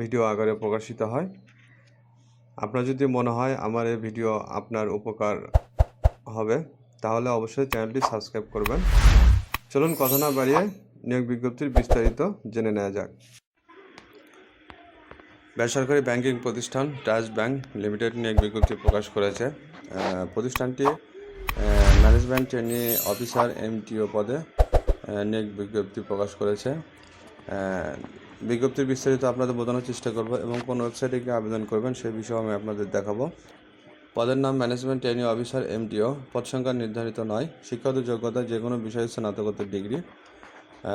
Video আকারে প্রকাশিত হয়। আপনার যদি মনে হয় আমার এই ভিডিও আপনার উপকার হবে, তাহলে অবশ্যই চ্যানেলটি সাবস্ক্রাইব করবেন। চলুন কথা না বাড়িয়ে নিয়োগ বিজ্ঞপ্তির বিস্তারিত জেনে নেওয়া যাক। বেসরকারি ব্যাংকিং প্রতিষ্ঠান ট্রাস্ট ব্যাংক লিমিটেড নিয়োগ বিজ্ঞপ্তি প্রকাশ করেছে। প্রতিষ্ঠানটি ম্যানেজমেন্ট ট্রেনি অফিসার এমটিও পদে নিয়োগ বিজ্ঞপ্তি প্রকাশ করেছে। বিজ্ঞপ্তির বিস্তারিত আপনাদের বোঝানোর চেষ্টা করব এবং কোন ওয়েবসাইটে গিয়ে আবেদন করবেন সেই বিষয়ে আমি আপনাদের দেখাবো। পদের নাম ম্যানেজমেন্ট ট্রেনি অফিসার এমটিও পদ সংখ্যা নির্ধারিত নয়, শিক্ষাগত যোগ্যতা যে কোনো বিষয়ে স্নাতকোত্তর ডিগ্রি।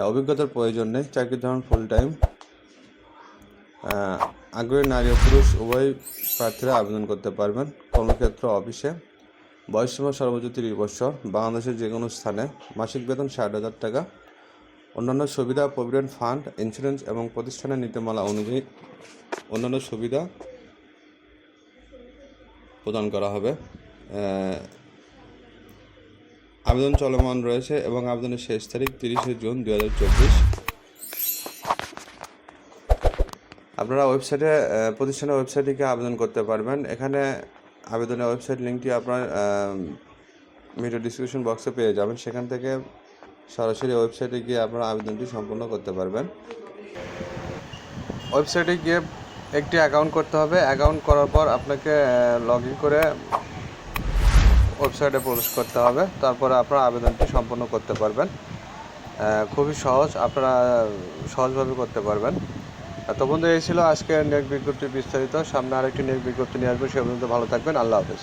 অভিজ্ঞতার প্রয়োজন নেই, চাকরির ধরন ফুল টাইম আগ্রহী নারী ও পুরুষ উভয় প্রার্থীরা আবেদন করতে পারবেন, কর্মক্ষেত্র, অফিসে। বয়সসীমা সর্বোচ্চ তিরিশ বছর, বাংলাদেশের যে কোনো স্থানে। মাসিক বেতন ষাট হাজার টাকা। অন্যান্য সুবিধা প্রভিডেন্ট ফান্ড, ইন্স্যুরেন্স এবং প্রতিষ্ঠানের নীতিমালা অনুযায়ী অন্যান্য সুবিধা প্রদান করা হবে। আবেদন চলমান রয়েছে এবং আবেদনের শেষ তারিখ তিরিশে জুন দু হাজার চব্বিশ। আপনারা ওয়েবসাইটে প্রতিষ্ঠানের ওয়েবসাইটে গিয়ে আবেদন করতে পারবেন। এখানে আবেদনের ওয়েবসাইট লিঙ্কটি আপনার ভিডিও ডিসক্রিপশন বক্সে পেয়ে যাবেন। সেখান থেকে সরাসরি ওয়েবসাইটে গিয়ে আপনারা আবেদনটি সম্পূর্ণ করতে পারবেন। ওয়েবসাইটে গিয়ে একটি অ্যাকাউন্ট করতে হবে। অ্যাকাউন্ট করার পর আপনাকে লগ করে ওয়েবসাইটে প্রবেশ করতে হবে। তারপরে আপনারা আবেদনটি সম্পন্ন করতে পারবেন। খুবই সহজ। আপনারা সহজভাবে করতে পারবেন। তো বন্ধু, এই ছিল আজকে নিয়োগ বিজ্ঞপ্তির বিস্তারিত। সামনে আরেকটি নিয়োগ বিজ্ঞপ্তি নিয়ে আসবে। সে পর্যন্ত ভালো থাকবেন। আল্লাহ হাফেজ।